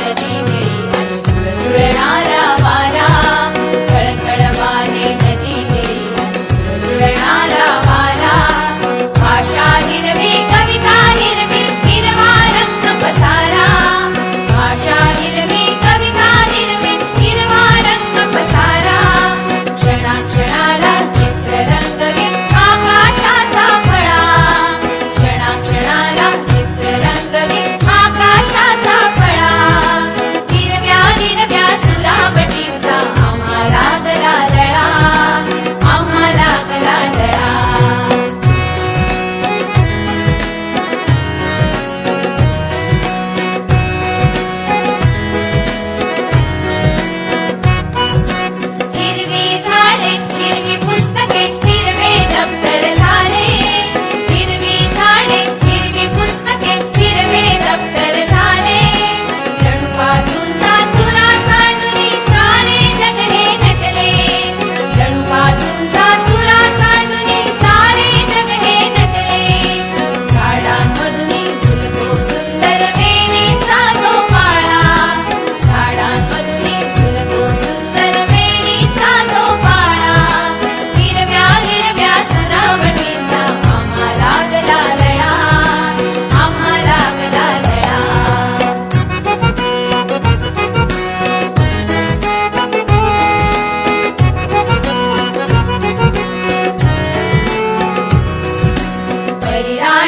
नदी मेरी झुरणारा वारा खळखळवाने नदी मेरी झुरणारा वारा भाषा हिरवी कविता हिरवी हिरवा रंग पसारा भाषा हिरवी Hare I?